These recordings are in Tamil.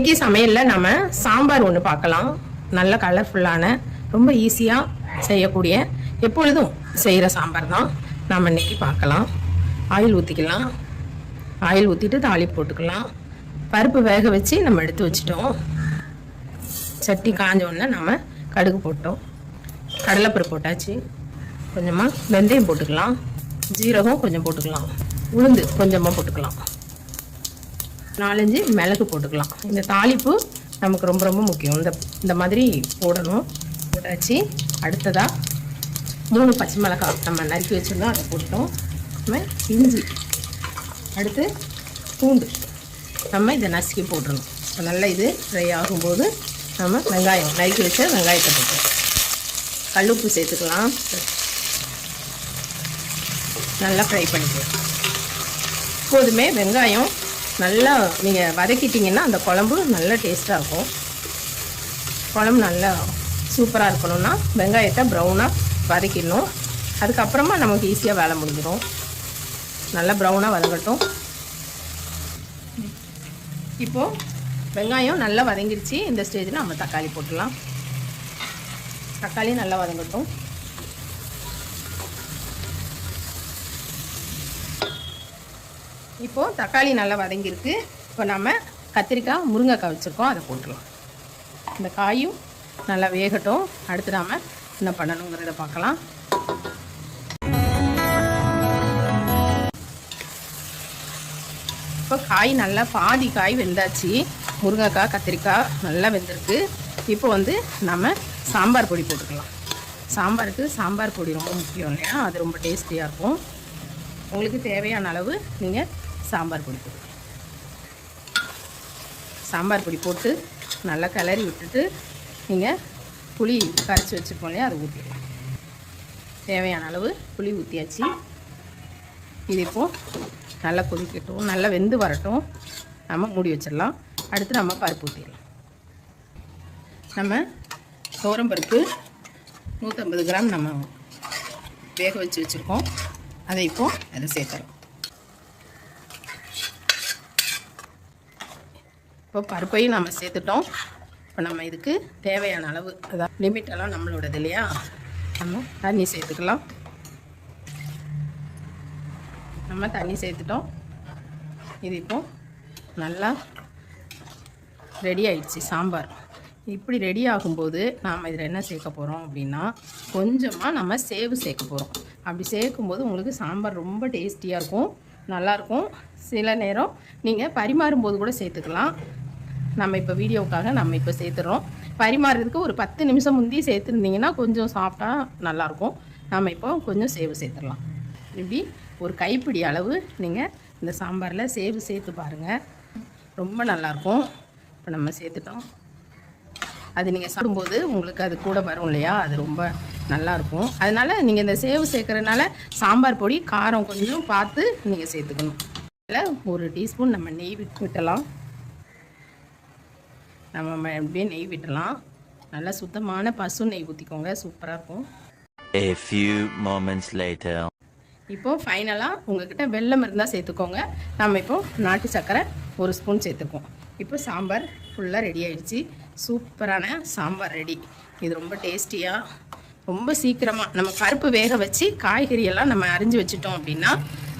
இன்னைக்கு சமையலில் நம்ம சாம்பார் ஒன்று பார்க்கலாம் நல்ல கலர்ஃபுல்லான ரொம்ப ஈஸியாக செய்யக்கூடிய எப்பொழுதும் செய்கிற சாம்பார் தான் நாம் இன்னைக்கு பார்க்கலாம் ஆயில் ஊற்றிக்கலாம் ஆயில் ஊற்றிட்டு தாளி போட்டுக்கலாம். பருப்பு வேக வச்சு நம்ம எடுத்து வச்சிட்டோம். சட்டி காஞ்சோடனே நம்ம கடுகு போட்டோம். கடலைப்பருப்பு போட்டாச்சு. கொஞ்சமாக வெந்தயம் போட்டுக்கலாம். ஜீரகம் கொஞ்சம் போட்டுக்கலாம். உளுந்து கொஞ்சமாக போட்டுக்கலாம். நாலஞ்சு மிளகு போட்டுக்கலாம். இந்த தாளிப்பு நமக்கு ரொம்ப ரொம்ப முக்கியம். இந்த இந்த மாதிரி போடணும். போட்டாச்சு. அடுத்ததாக மூணு பச்சை மிளகாய் நம்ம நறுக்கி வச்சுருந்தோம். அதை போட்டோம் நம்ம இஞ்சி. அடுத்து பூண்டு. நம்ம இதை நசுக்கி போட்டுடணும் இப்போ நல்லா இது ஃப்ரை ஆகும்போது நம்ம வெங்காயம் நறுக்கி வச்ச வெங்காயத்தை போட்டுருவோம் கல்லுப்பு சேர்த்துக்கலாம். நல்லா ஃப்ரை பண்ணிக்கலாம். எப்போதுமே வெங்காயம் நல்லா நீங்கள் வதக்கிட்டிங்கன்னா அந்த குழம்பு நல்லா டேஸ்ட்டாக இருக்கும். குழம்பு நல்லா சூப்பராக இருக்கணும்னா வெங்காயத்தை ப்ரௌனாக வதக்கிடணும். அதுக்கப்புறமா நமக்கு ஈஸியாக வேலை முடிஞ்சிடும். நல்லா ப்ரௌனாக வதங்கட்டும். இப்போது வெங்காயம் நல்லா வதங்கிருச்சு. இந்த ஸ்டேஜில் நம்ம தக்காளி போட்டுடலாம். தக்காளி நல்லா வதங்கட்டும். இப்போது தக்காளி நல்லா வதங்கியிருக்கு. இப்போ நம்ம கத்திரிக்காய் முருங்கைக்காய் வச்சுருக்கோம். அதை போட்டுடலாம் இந்த காயும் நல்லா வேகட்டும். அடுத்து நாம் என்ன பண்ணணுங்கிறத பார்க்கலாம். இப்போ காய் நல்லா பாதி காய் வெந்தாச்சு. முருங்கைக்காய் கத்திரிக்காய் நல்லா வெந்திருக்கு. இப்போ வந்து நம்ம சாம்பார் பொடி போட்டுக்கலாம். சாம்பாருக்கு சாம்பார் பொடி ரொம்ப முக்கியம் இல்லையா? அது ரொம்ப டேஸ்டியாக இருக்கும். உங்களுக்கு தேவையான அளவு நீங்கள் சாம்பார் பொடி போட்டுக்கலாம் சாம்பார் பொடி போட்டு நல்லா கிளறி விட்டுட்டு நீங்கள் புளி கரைச்சி வச்சுருப்போம் இல்லையா அதை ஊற்றிடலாம் தேவையான அளவு புளி ஊற்றியாச்சு இது இப்போது நல்லா கொதிக்கட்டும் நல்லா வெந்து வரட்டும். நம்ம மூடி வச்சிடலாம். அடுத்து நம்ம பருப்பு ஊற்றிடலாம் நம்ம பருப்பு நூற்றம்பது கிராம் நம்ம வேக வச்சு வச்சுருக்கோம். அதை இப்போது அதை சேர்த்துறோம். இப்போ பருப்பையும் நம்ம சேர்த்துட்டோம். இப்போ நம்ம இதுக்கு தேவையான அளவு அதான் லிமிட்டெல்லாம் நம்மளோடது இல்லையா? நம்ம தண்ணி சேர்த்துக்கலாம். நம்ம தண்ணி சேர்த்துட்டோம். இது இப்போ நல்லா ரெடி ஆயிடுச்சு சாம்பார். இப்படி ரெடி ஆகும்போது நாம் இதில் என்ன சேர்க்க போகிறோம் அப்படின்னா கொஞ்சமாக நம்ம சேவு சேர்க்க போகிறோம் அப்படி சேர்க்கும்போது உங்களுக்கு சாம்பார் ரொம்ப டேஸ்டியாக இருக்கும் நல்லாயிருக்கும் சில நேரம் நீங்கள் பரிமாறும்போது கூட சேர்த்துக்கலாம். நம்ம இப்போ வீடியோவுக்காக நம்ம இப்போ சேர்த்துறோம். பரிமாறுறதுக்கு ஒரு பத்து நிமிஷம் முந்தி சேர்த்துருந்தீங்கன்னா கொஞ்சம் சாப்பிட்டா நல்லாயிருக்கும் நம்ம இப்போ கொஞ்சம் சேவு சேர்த்துடலாம். இப்படி ஒரு கைப்பிடி அளவு நீங்கள் இந்த சாம்பாரில் சேவு சேர்த்து பாருங்கள் ரொம்ப நல்லாயிருக்கும் இப்போ நம்ம சேர்த்துட்டோம். அது நீங்கள் சாப்பிடும்போது உங்களுக்கு அது கூட வரும் இல்லையா? அது ரொம்ப நல்லாயிருக்கும் அதனால் நீங்கள் இந்த சேவு சேர்க்குறதுனால சாம்பார் பொடி காரம் கொஞ்சம் பார்த்து நீங்கள் சேர்த்துக்கணும். அதில் ஒரு டீஸ்பூன் நம்ம நெய் விட்டு விட்டலாம். நம்ம அப்படியே நெய் விட்டலாம் நல்லா சுத்தமான பசு நெய் ஊற்றிக்கோங்க சூப்பராக இருக்கும். A few moments later. இப்போது ஃபைனலாக உங்ககிட்ட வெல்லம் இருந்தால் சேர்த்துக்கோங்க. நம்ம இப்போ நாட்டு சர்க்கரை ஒரு ஸ்பூன் சேர்த்துக்குவோம். இப்போ சாம்பார் ஃபுல்லாக ரெடி ஆயிடுச்சு. சூப்பரான சாம்பார் ரெடி இது ரொம்ப டேஸ்டியாக ரொம்ப சீக்கிரமாக நம்ம பருப்பு வேக வச்சு காய்கறியெல்லாம் நம்ம அரிஞ்சு வச்சுட்டோம் அப்படின்னா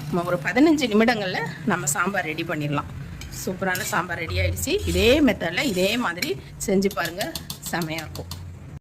நம்ம ஒரு பதினஞ்சு நிமிடங்களில் நம்ம சாம்பார் ரெடி பண்ணிடலாம். சூப்பரான சாம்பார் ரெடி ஆகிடுச்சி இதே மெத்தடில் இதே மாதிரி செஞ்சு பாருங்கள் செமையாக இருக்கும்.